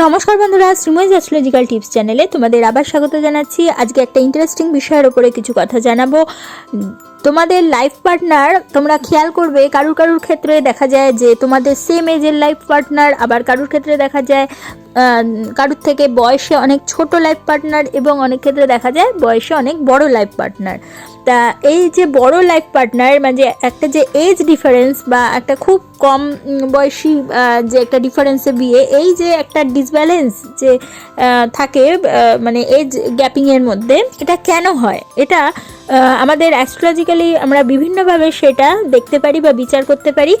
নমস্কার বন্ধুরা, Shrimoy astrological tips চ্যানেলে তোমাদের আবার স্বাগত জানাচ্ছি। আজকে একটা ইন্টারেস্টিং বিষয়ের ওপরে কিছু কথা জানাব। তোমাদের লাইফ পার্টনার তোমরা খেয়াল করবে, কারুর কারুর ক্ষেত্রে দেখা যায় যে তোমাদের সেম এজের লাইফ পার্টনার আবার কারুর ক্ষেত্রে দেখা যায় কারুর থেকে বয়সে অনেক ছোট লাইফ পার্টনার এবং অনেক ক্ষেত্রে দেখা যায় বয়সে অনেক বড় লাইফ পার্টনার তা এই যে বড় লাইফ পার্টনার মানে একটা যে এজ ডিফারেন্স বা একটা খুব কম বয়সী যে একটা ডিফারেন্সে বিয়ে, এই যে একটা ডিসব্যালেন্স যে থাকে মানে এজ গ্যাপিংয়ের মধ্যে, এটা কেন হয়? এটা আমাদের অ্যাস্ট্রোলজিক্যালি আমরা বিভিন্নভাবে সেটা দেখতে পারি বা বিচার করতে পারি।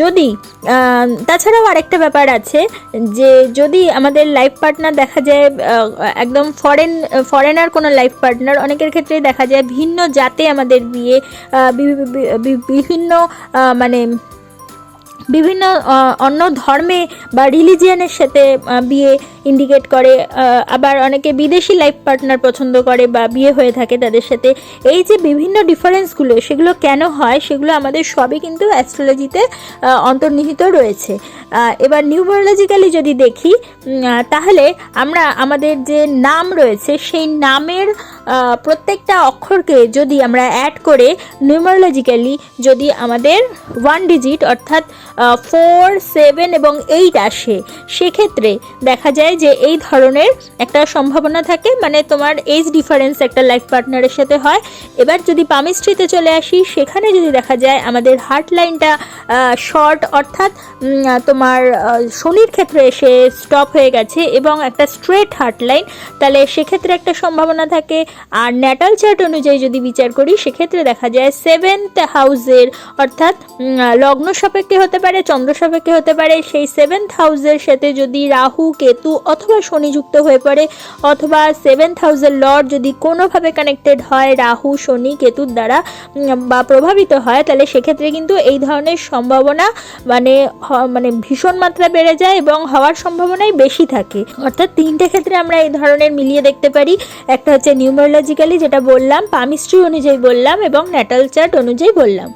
যদি তাছাড়াও আরেকটা ব্যাপার আছে যে যদি আমাদের লাইফ পার্টনার দেখা যায় একদম ফরেন ফরেনার কোনো লাইফ পার্টনার অনেকের ক্ষেত্রে দেখা যায় ভিন্ন জাতে আমাদের বিয়ে বিভিন্ন মানে বিভিন্ন অন্য ধর্মে বা রিলিজিয়ানের সাথে বিয়ে ইন্ডিকেট করে আবার অনেকে বিদেশি লাইফ পার্টনার পছন্দ করে বা বিয়ে হয়ে থাকে তাদের সাথে। এই যে বিভিন্ন ডিফারেন্সগুলো সেগুলো কেন হয়, সেগুলো আমাদের সবই কিন্তু অ্যাস্ট্রোলজিতে অন্তর্নিহিত রয়েছে। এবার নিউমোলজিক্যালি যদি দেখি তাহলে আমরা আমাদের যে নাম রয়েছে, সেই নামের প্রত্যেকটা অক্ষরকে যদি আমরা অ্যাড করে নিউমারোলজিক্যালি যদি আমাদের ওয়ান ডিজিট অর্থাৎ ফোর সেভেন এবং এইট আসে, সেক্ষেত্রে দেখা যায় যে এই ধরনের একটা সম্ভাবনা থাকে। মানে তোমার এজ ডিফারেন্স একটা লাইফ পার্টনারের সাথে হয়। এবার যদি পামিস্ট্রিতে চলে আসি, সেখানে যদি দেখা যায় আমাদের হার্ট লাইনটা শর্ট অর্থাৎ তোমার শনির ক্ষেত্রে এসে স্টপ হয়ে গেছে এবং একটা স্ট্রেট হার্ট লাইন তাহলে সেক্ষেত্রে একটা সম্ভাবনা থাকে। আর ন্যাটাল চার্ট অনুযায়ী যদি বিচার করি, সেক্ষেত্রে দেখা যায় সেভেন্থ হাউসের অর্থাৎ লগ্ন সাপেক্ষে হতে পারে, চন্দ্র সাপেক্ষে হতে পারে, সেই সেভেন্থ হাউসের সাথে যদি রাহু, কেতু অথবা শনি যুক্ত হয়ে পড়ে, অথবা সেভেন্থ হাউসের লর্ড যদি কোনোভাবে কানেক্টেড হয়, রাহু, শনি, কেতুর দ্বারা বা প্রভাবিত হয়, তাহলে সেক্ষেত্রে কিন্তু এই ধরনের সম্ভাবনা মানে মানে ভীষণ মাত্রা বেড়ে যায় এবং হওয়ার সম্ভাবনাই বেশি থাকে। অর্থাৎ তিনটে ক্ষেত্রে আমরা এই ধরনের মিলিয়ে দেখতে পারি। একটা হচ্ছে নিউমারোলজিক্যালি যেটা বললাম পামিস্ট্রি অনুযায়ী বললাম এবং ন্যাটাল চার্ট অনুযায়ী বললাম।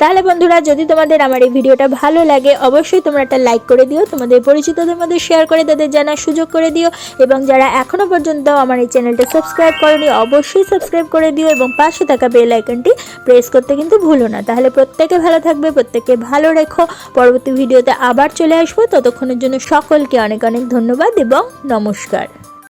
তাহলে বন্ধুরা, যদি তোমাদের আমার এই ভিডিওটা ভালো লাগে, অবশ্যই তোমরা একটা লাইক করে দিও, তোমাদের পরিচিতদের মধ্যে শেয়ার করে তাদের জানার সুযোগ করে দিও এবং যারা এখনও পর্যন্ত আমার এই চ্যানেলটা সাবস্ক্রাইব করনি, অবশ্যই সাবস্ক্রাইব করে দিও এবং পাশে থাকা বেল আইকনটি প্রেস করতে কিন্তু ভুলো না। তাহলে প্রত্যেকে ভালো থাকবে, প্রত্যেককে ভালো রেখো। পরবর্তী ভিডিওতে আবার চলে আসব। ততক্ষণের জন্য সকলকে অনেক অনেক ধন্যবাদ এবং নমস্কার।